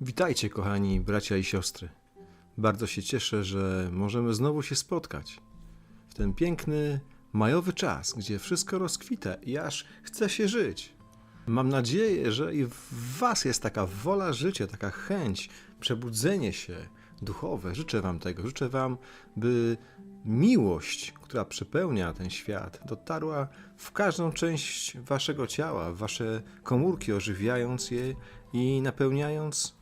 Witajcie, kochani bracia i siostry. Bardzo się cieszę, że możemy znowu się spotkać w ten piękny majowy czas, gdzie wszystko rozkwita i aż chce się żyć. Mam nadzieję, że i w Was jest taka wola życia, taka chęć, przebudzenie się duchowe. Życzę Wam tego. Życzę Wam, by miłość, która przepełnia ten świat, dotarła w każdą część Waszego ciała, w Wasze komórki, ożywiając je i napełniając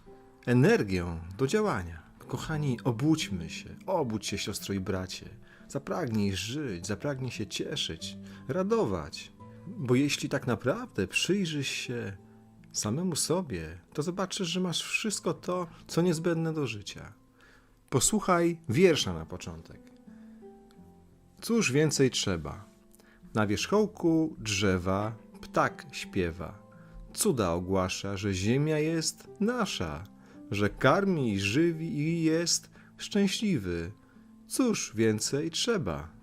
energią do działania. Kochani, obudźmy się, obudź się, siostro i bracie. Zapragnij żyć, zapragnij się cieszyć, radować. Bo jeśli tak naprawdę przyjrzysz się samemu sobie, to zobaczysz, że masz wszystko to, co niezbędne do życia. Posłuchaj wiersza na początek. Cóż więcej trzeba? Na wierzchołku drzewa ptak śpiewa. Cuda ogłasza, że ziemia jest nasza, że karmi i żywi i jest szczęśliwy. Cóż więcej trzeba?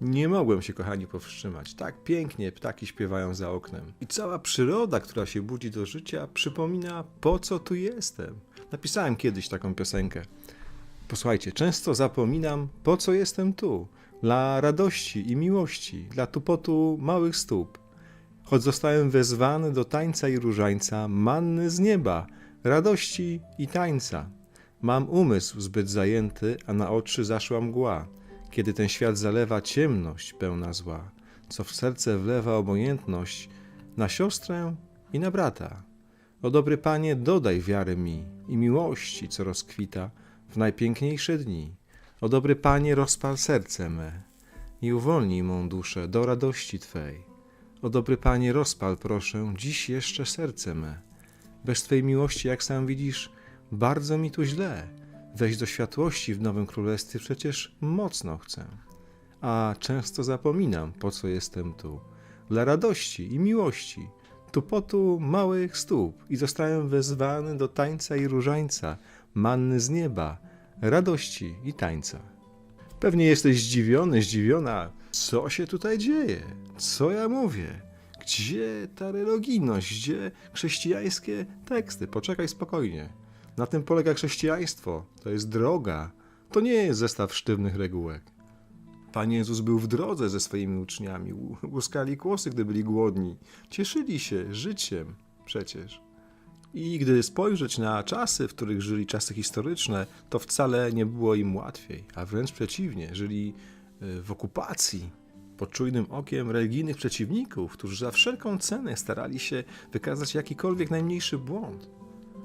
Nie mogłem się, kochani, powstrzymać. Tak pięknie ptaki śpiewają za oknem. I cała przyroda, która się budzi do życia, przypomina, po co tu jestem. Napisałem kiedyś taką piosenkę. Posłuchajcie, często zapominam, po co jestem tu. Dla radości i miłości, dla tupotu małych stóp. Choć zostałem wezwany do tańca i różańca, manny z nieba, radości i tańca. Mam umysł zbyt zajęty, a na oczy zaszła mgła, kiedy ten świat zalewa ciemność pełna zła, co w serce wlewa obojętność na siostrę i na brata. O dobry Panie, dodaj wiary mi i miłości, co rozkwita w najpiękniejsze dni. O dobry Panie, rozpal serce me i uwolnij mą duszę do radości Twej. O dobry Panie, rozpal proszę dziś jeszcze serce me. Bez Twej miłości, jak sam widzisz, bardzo mi tu źle. Wejść do światłości w Nowym Królestwie przecież mocno chcę. A często zapominam, po co jestem tu. Dla radości i miłości, tupotu małych stóp i zostałem wezwany do tańca i różańca, manny z nieba, radości i tańca. Pewnie jesteś zdziwiony, zdziwiona. Co się tutaj dzieje? Co ja mówię? Gdzie ta religijność? Gdzie chrześcijańskie teksty? Poczekaj spokojnie. Na tym polega chrześcijaństwo. To jest droga. To nie jest zestaw sztywnych regułek. Pan Jezus był w drodze ze swoimi uczniami. Łuskali kłosy, gdy byli głodni. Cieszyli się życiem przecież. I gdy spojrzeć na czasy, w których żyli czasy historyczne, to wcale nie było im łatwiej, a wręcz przeciwnie, żyli y, w okupacji, pod czujnym okiem religijnych przeciwników, którzy za wszelką cenę starali się wykazać jakikolwiek najmniejszy błąd.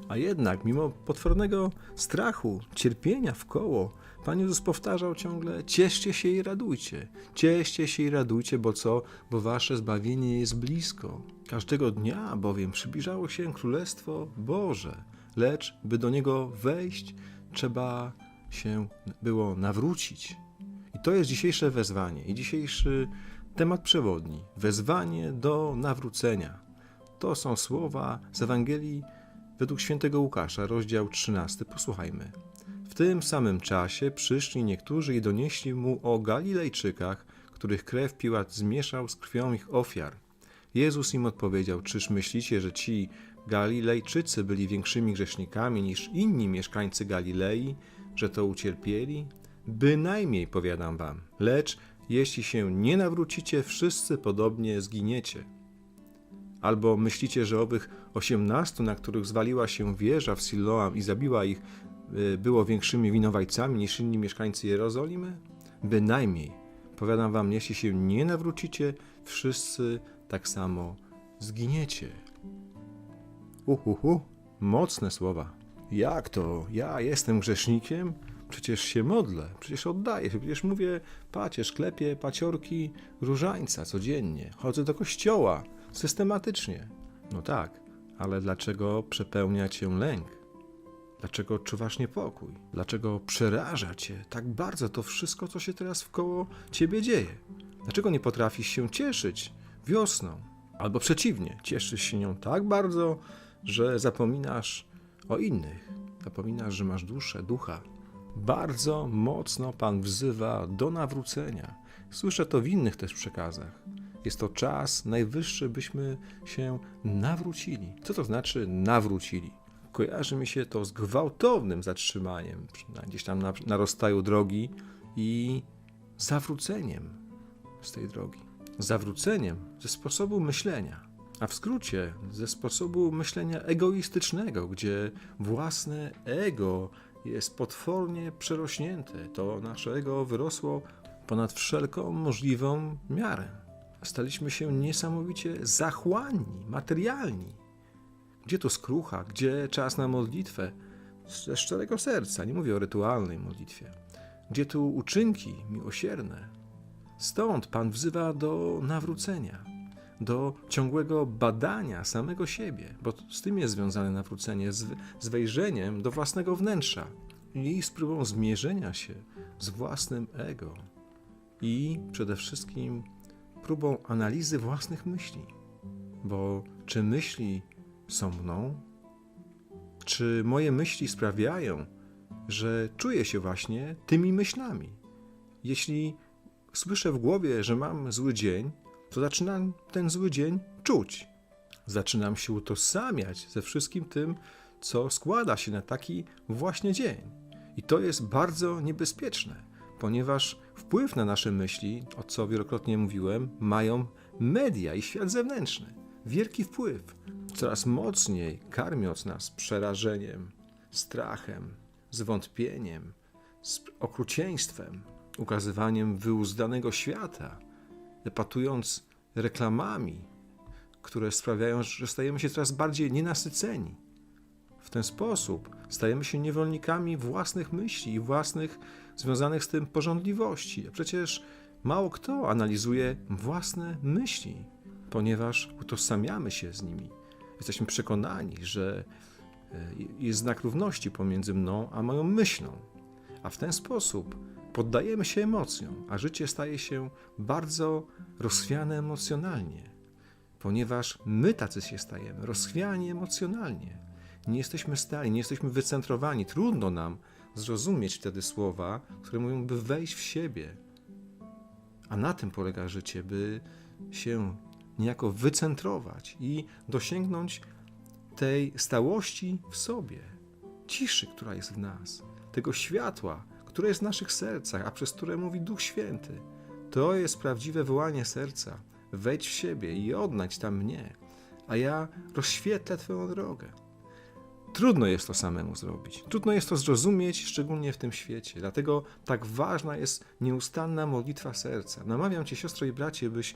A jednak, mimo potwornego strachu, cierpienia w koło, Pan Jezus powtarzał ciągle: cieszcie się i radujcie, cieszcie się i radujcie, bo co? Bo wasze zbawienie jest blisko. Każdego dnia bowiem przybliżało się Królestwo Boże, lecz by do niego wejść, trzeba się było nawrócić. To jest dzisiejsze wezwanie i dzisiejszy temat przewodni wezwanie do nawrócenia. To są słowa z Ewangelii według świętego Łukasza, rozdział 13. Posłuchajmy. W tym samym czasie przyszli niektórzy i donieśli mu o Galilejczykach, których krew Piłat zmieszał z krwią ich ofiar. Jezus im odpowiedział: Czyż myślicie, że ci Galilejczycy byli większymi grzesznikami niż inni mieszkańcy Galilei, że to ucierpieli? Bynajmniej, powiadam wam, lecz jeśli się nie nawrócicie, wszyscy podobnie zginiecie. Albo myślicie, że owych osiemnastu, na których zwaliła się wieża w Siloam i zabiła ich, y, było większymi winowajcami niż inni mieszkańcy Jerozolimy? Bynajmniej. Powiadam wam, jeśli się nie nawrócicie, wszyscy tak samo zginiecie. Uhuhu, mocne słowa. Jak to? Ja jestem grzesznikiem? Przecież się modlę, przecież oddaję się, przecież mówię pacierz, klepię paciorki różańca codziennie, chodzę do kościoła systematycznie. No tak, ale dlaczego przepełnia cię lęk? Dlaczego odczuwasz niepokój? Dlaczego przeraża cię tak bardzo to wszystko, co się teraz wkoło ciebie dzieje? Dlaczego nie potrafisz się cieszyć wiosną? Albo przeciwnie, cieszysz się nią tak bardzo, że zapominasz o innych. Zapominasz, że masz duszę, ducha. Bardzo mocno Pan wzywa do nawrócenia. Słyszę to w innych też przekazach. Jest to czas najwyższy, byśmy się nawrócili. Co to znaczy nawrócili? kojarzy mi się to z gwałtownym zatrzymaniem gdzieś tam na, na rozstaju drogi i zawróceniem z tej drogi. Zawróceniem ze sposobu myślenia, a w skrócie ze sposobu myślenia egoistycznego, gdzie własne ego jest potwornie przerośnięte. To nasze ego wyrosło ponad wszelką możliwą miarę. Staliśmy się niesamowicie zachłanni, materialni. Gdzie tu skrucha, gdzie czas na modlitwę ze szczerego serca, nie mówię o rytualnej modlitwie. Gdzie tu uczynki miłosierne? Stąd Pan wzywa do nawrócenia, do ciągłego badania samego siebie, bo z tym jest związane nawrócenie, z, z wejrzeniem do własnego wnętrza i z próbą zmierzenia się z własnym ego i przede wszystkim próbą analizy własnych myśli. Bo czy myśli są mną? Czy moje myśli sprawiają, że czuję się właśnie tymi myślami? Jeśli słyszę w głowie, że mam zły dzień, to zaczynam ten zły dzień czuć. Zaczynam się utożsamiać ze wszystkim tym, co składa się na taki właśnie dzień. I to jest bardzo niebezpieczne, ponieważ wpływ na nasze myśli, o co wielokrotnie mówiłem, mają media i świat zewnętrzny. Wielki wpływ, coraz mocniej karmiąc nas przerażeniem, strachem, zwątpieniem, z okrucieństwem, ukazywaniem wyuzdanego świata, epatując reklamami, które sprawiają, że stajemy się coraz bardziej nienasyceni. W ten sposób stajemy się niewolnikami własnych myśli i własnych związanych z tym porządliwości. A przecież mało kto analizuje własne myśli, ponieważ utożsamiamy się z nimi. Jesteśmy przekonani, że e, jest znak równości pomiędzy mną a moją myślą. A w ten sposób poddajemy się emocjom, a życie staje się bardzo rozchwiane emocjonalnie, ponieważ my tacy się stajemy, rozchwiani emocjonalnie. Nie jesteśmy stali, nie jesteśmy wycentrowani. Trudno nam zrozumieć wtedy słowa, które mówią, by wejść w siebie. A na tym polega życie, by się niejako wycentrować i dosięgnąć tej stałości w sobie, ciszy, która jest w nas, tego światła, które jest w naszych sercach, a przez które mówi Duch Święty. To jest prawdziwe wołanie serca. Wejdź w siebie i odnajdź tam mnie, a ja rozświetlę Twoją drogę. Trudno jest to samemu zrobić. Trudno jest to zrozumieć, szczególnie w tym świecie. Dlatego tak ważna jest nieustanna modlitwa serca. Namawiam Cię, siostro i bracie, byś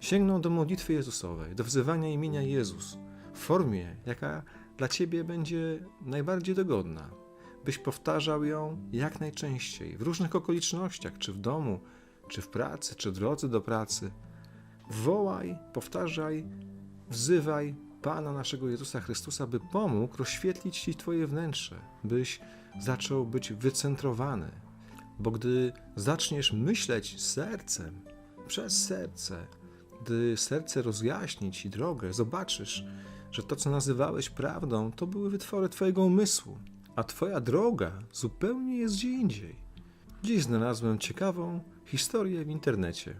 sięgnął do modlitwy Jezusowej, do wzywania imienia Jezus w formie, jaka dla Ciebie będzie najbardziej dogodna. Byś powtarzał ją jak najczęściej, w różnych okolicznościach, czy w domu, czy w pracy, czy w drodze do pracy. Wołaj, powtarzaj, wzywaj Pana naszego Jezusa Chrystusa, by pomógł rozświetlić Ci Twoje wnętrze, byś zaczął być wycentrowany. Bo gdy zaczniesz myśleć sercem, przez serce, gdy serce rozjaśni Ci drogę, zobaczysz, że to, co nazywałeś prawdą, to były wytwory Twojego umysłu, a Twoja droga zupełnie jest gdzie indziej. Dziś znalazłem ciekawą historię w internecie.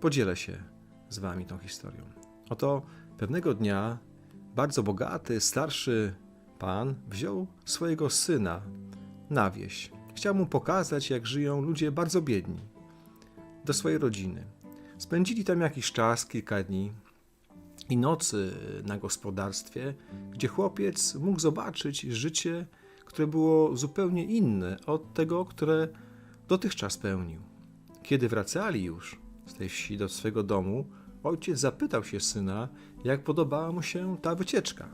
Podzielę się z Wami tą historią. Oto pewnego dnia bardzo bogaty, starszy pan wziął swojego syna na wieś. Chciał mu pokazać, jak żyją ludzie bardzo biedni, do swojej rodziny. Spędzili tam jakiś czas, kilka dni i nocy na gospodarstwie, gdzie chłopiec mógł zobaczyć życie, które było zupełnie inne od tego, które dotychczas pełnił. Kiedy wracali już z tej wsi do swego domu, ojciec zapytał się syna, jak podobała mu się ta wycieczka.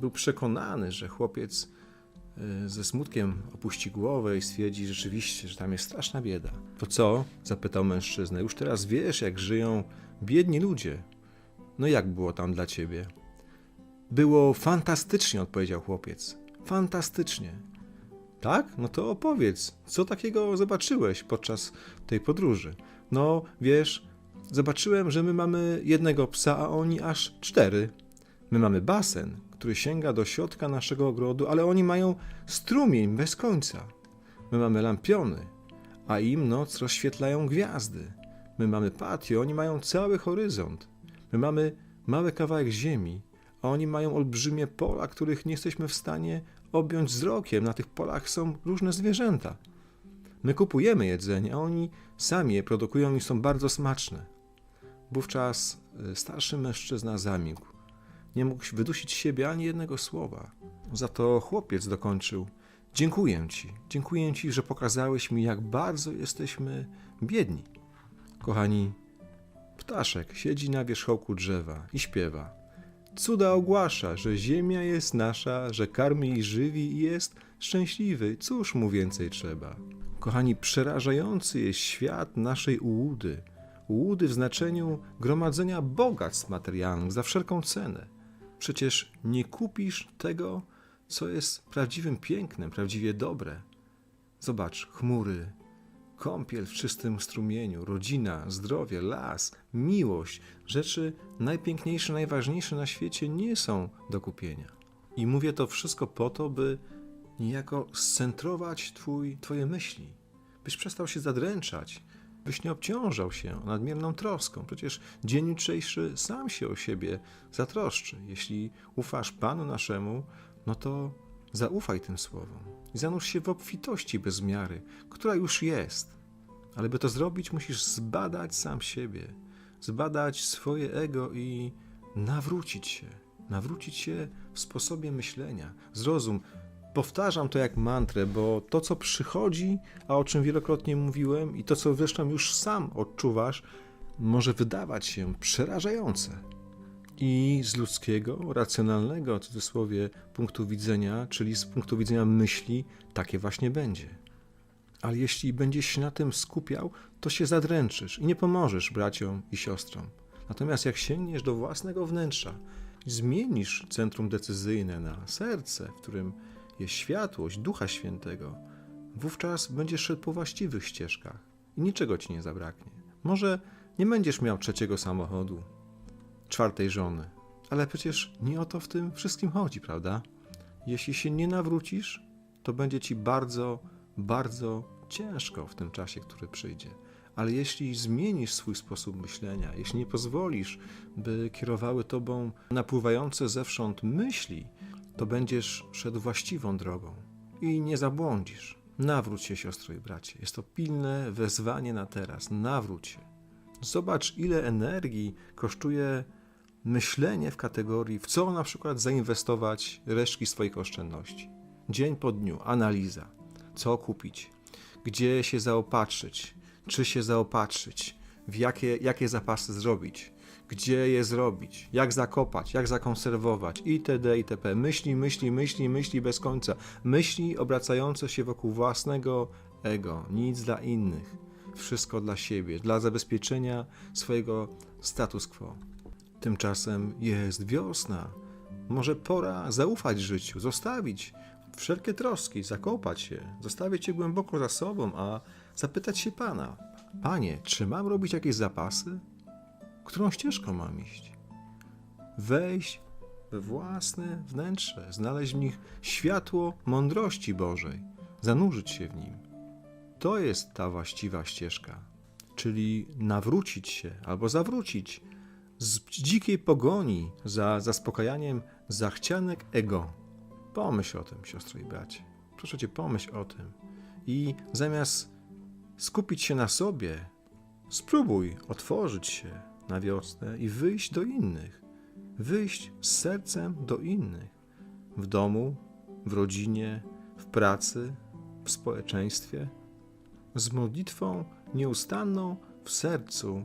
Był przekonany, że chłopiec y, ze smutkiem opuści głowę i stwierdzi rzeczywiście, że tam jest straszna bieda. To co? zapytał mężczyzna. Już teraz wiesz, jak żyją biedni ludzie. No jak było tam dla ciebie? Było fantastycznie, odpowiedział chłopiec. Fantastycznie. Tak? No to opowiedz, co takiego zobaczyłeś podczas tej podróży? No, wiesz, zobaczyłem, że my mamy jednego psa, a oni aż cztery. My mamy basen, który sięga do środka naszego ogrodu, ale oni mają strumień bez końca. My mamy lampiony, a im noc rozświetlają gwiazdy. My mamy patio, oni mają cały horyzont. My mamy mały kawałek ziemi, a oni mają olbrzymie pola, których nie jesteśmy w stanie objąć wzrokiem. Na tych polach są różne zwierzęta. My kupujemy jedzenie, a oni sami je produkują i są bardzo smaczne. Wówczas y, starszy mężczyzna zamilkł. Nie mógł wydusić siebie ani jednego słowa. Za to chłopiec dokończył. Dziękuję ci, dziękuję ci, że pokazałeś mi, jak bardzo jesteśmy biedni. Kochani, ptaszek siedzi na wierzchołku drzewa i śpiewa. Cuda ogłasza, że ziemia jest nasza, że karmi i żywi i jest szczęśliwy. Cóż mu więcej trzeba? Kochani, przerażający jest świat naszej ułudy. Ułudy w znaczeniu gromadzenia bogactw materialnych za wszelką cenę. Przecież nie kupisz tego, co jest prawdziwym pięknem, prawdziwie dobre. Zobacz, chmury, kąpiel w czystym strumieniu, rodzina, zdrowie, las, miłość, rzeczy najpiękniejsze, najważniejsze na świecie nie są do kupienia. I mówię to wszystko po to, by niejako scentrować twój, Twoje myśli, byś przestał się zadręczać, byś nie obciążał się nadmierną troską. Przecież dzień jutrzejszy sam się o siebie zatroszczy. Jeśli ufasz Panu naszemu, no to zaufaj tym słowom i zanurz się w obfitości bez miary, która już jest. Ale by to zrobić, musisz zbadać sam siebie, zbadać swoje ego i nawrócić się. Nawrócić się w sposobie myślenia. Zrozum, powtarzam to jak mantrę, bo to, co przychodzi, a o czym wielokrotnie mówiłem, i to, co zresztą już sam odczuwasz, może wydawać się przerażające. I z ludzkiego, racjonalnego, w cudzysłowie, punktu widzenia, czyli z punktu widzenia myśli, takie właśnie będzie. Ale jeśli będziesz się na tym skupiał, to się zadręczysz i nie pomożesz braciom i siostrom. Natomiast jak sięgniesz do własnego wnętrza zmienisz centrum decyzyjne na serce, w którym jest światłość Ducha Świętego, wówczas będziesz szedł po właściwych ścieżkach i niczego ci nie zabraknie. Może nie będziesz miał trzeciego samochodu, czwartej żony, ale przecież nie o to w tym wszystkim chodzi, prawda? Jeśli się nie nawrócisz, to będzie ci bardzo, bardzo ciężko w tym czasie, który przyjdzie. Ale jeśli zmienisz swój sposób myślenia, jeśli nie pozwolisz, by kierowały tobą napływające zewsząd myśli, to będziesz szedł właściwą drogą i nie zabłądzisz. Nawróć się, siostro i bracie. Jest to pilne wezwanie na teraz. Nawróć się. Zobacz, ile energii kosztuje myślenie w kategorii, w co na przykład zainwestować resztki swoich oszczędności. Dzień po dniu, analiza. Co kupić? Gdzie się zaopatrzyć? Czy się zaopatrzyć? W jakie, jakie zapasy zrobić? gdzie je zrobić, jak zakopać, jak zakonserwować itd. itp. Myśli, myśli, myśli, myśli bez końca. Myśli obracające się wokół własnego ego, nic dla innych. Wszystko dla siebie, dla zabezpieczenia swojego status quo. Tymczasem jest wiosna. Może pora zaufać życiu, zostawić wszelkie troski, zakopać się, zostawić je głęboko za sobą, a zapytać się Pana: Panie, czy mam robić jakieś zapasy? którą ścieżką mam iść. Wejść we własne wnętrze, znaleźć w nich światło mądrości Bożej, zanurzyć się w nim. To jest ta właściwa ścieżka, czyli nawrócić się albo zawrócić z dzikiej pogoni za zaspokajaniem zachcianek ego. Pomyśl o tym, siostro i bracie. Proszę cię, pomyśl o tym. I zamiast skupić się na sobie, spróbuj otworzyć się na wiosnę i wyjść do innych. Wyjść z sercem do innych. W domu, w rodzinie, w pracy, w społeczeństwie. Z modlitwą nieustanną w sercu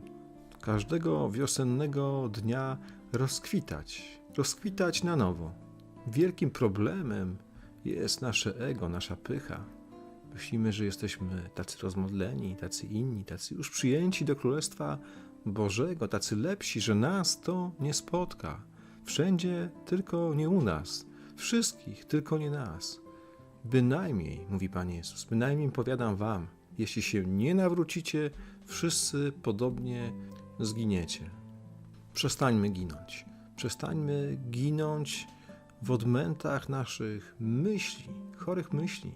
każdego wiosennego dnia rozkwitać, rozkwitać na nowo. Wielkim problemem jest nasze ego, nasza pycha. Myślimy, że jesteśmy tacy rozmodleni, tacy inni, tacy już przyjęci do Królestwa Bożego, tacy lepsi, że nas to nie spotka. Wszędzie, tylko nie u nas. Wszystkich, tylko nie nas. Bynajmniej, mówi Pan Jezus, bynajmniej powiadam wam, jeśli się nie nawrócicie, wszyscy podobnie zginiecie. Przestańmy ginąć. Przestańmy ginąć w odmętach naszych myśli, chorych myśli.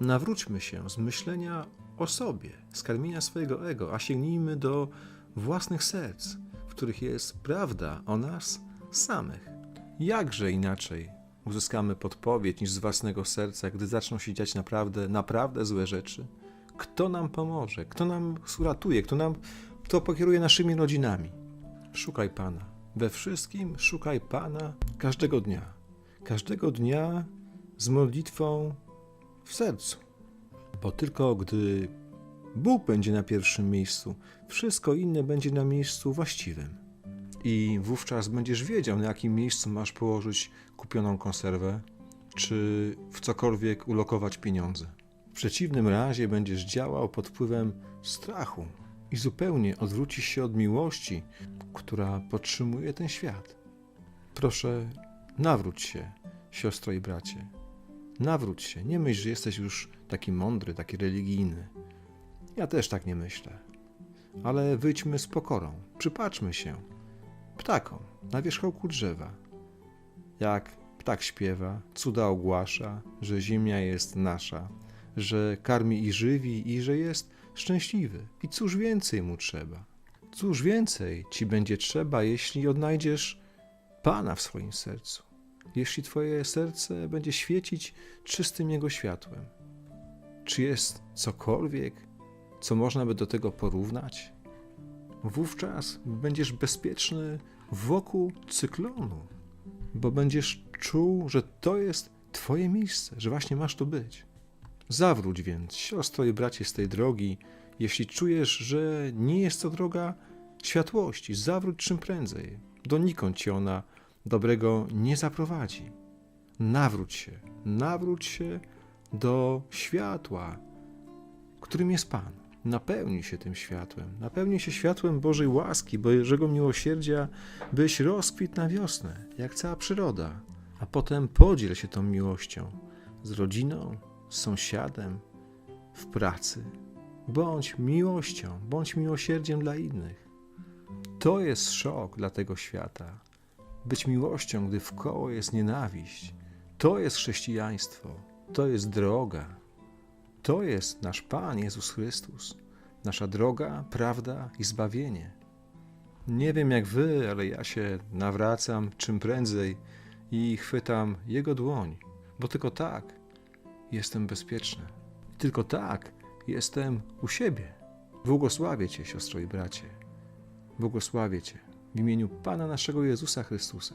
Nawróćmy się z myślenia o sobie, z karmienia swojego ego, a sięgnijmy do własnych serc, w których jest prawda o nas samych. Jakże inaczej uzyskamy podpowiedź niż z własnego serca, gdy zaczną się dziać naprawdę, naprawdę złe rzeczy? Kto nam pomoże? Kto nam uratuje? Kto nam kto pokieruje naszymi rodzinami? Szukaj Pana. We wszystkim szukaj Pana każdego dnia. Każdego dnia z modlitwą w sercu. Bo tylko gdy Bóg będzie na pierwszym miejscu, wszystko inne będzie na miejscu właściwym. I wówczas będziesz wiedział, na jakim miejscu masz położyć kupioną konserwę, czy w cokolwiek ulokować pieniądze. W przeciwnym razie będziesz działał pod wpływem strachu i zupełnie odwrócisz się od miłości, która podtrzymuje ten świat. Proszę, nawróć się, siostro i bracie. Nawróć się. Nie myśl, że jesteś już taki mądry, taki religijny. Ja też tak nie myślę. Ale wyjdźmy z pokorą. Przypatrzmy się ptakom na wierzchołku drzewa. Jak ptak śpiewa, cuda ogłasza, że ziemia jest nasza, że karmi i żywi i że jest szczęśliwy. I cóż więcej mu trzeba? Cóż więcej ci będzie trzeba, jeśli odnajdziesz Pana w swoim sercu? Jeśli twoje serce będzie świecić czystym Jego światłem? Czy jest cokolwiek, co można by do tego porównać? Wówczas będziesz bezpieczny wokół cyklonu, bo będziesz czuł, że to jest Twoje miejsce, że właśnie masz tu być. Zawróć więc, siostro i bracie, z tej drogi, jeśli czujesz, że nie jest to droga światłości. Zawróć czym prędzej. Donikąd cię ona dobrego nie zaprowadzi. Nawróć się, nawróć się do światła, którym jest Pan. Napełnij się tym światłem, napełnij się światłem Bożej łaski, Bożego miłosierdzia, byś rozkwit na wiosnę, jak cała przyroda, a potem podziel się tą miłością z rodziną, sąsiadem, w pracy. Bądź miłością, bądź miłosierdziem dla innych. To jest szok dla tego świata. Być miłością, gdy wkoło jest nienawiść. To jest chrześcijaństwo, to jest droga. To jest nasz Pan Jezus Chrystus, nasza droga, prawda i zbawienie. Nie wiem jak wy, ale ja się nawracam czym prędzej i chwytam Jego dłoń, bo tylko tak jestem bezpieczny. Tylko tak jestem u siebie. Błogosławię Cię, siostro i bracie. Błogosławię Cię w imieniu Pana naszego Jezusa Chrystusa.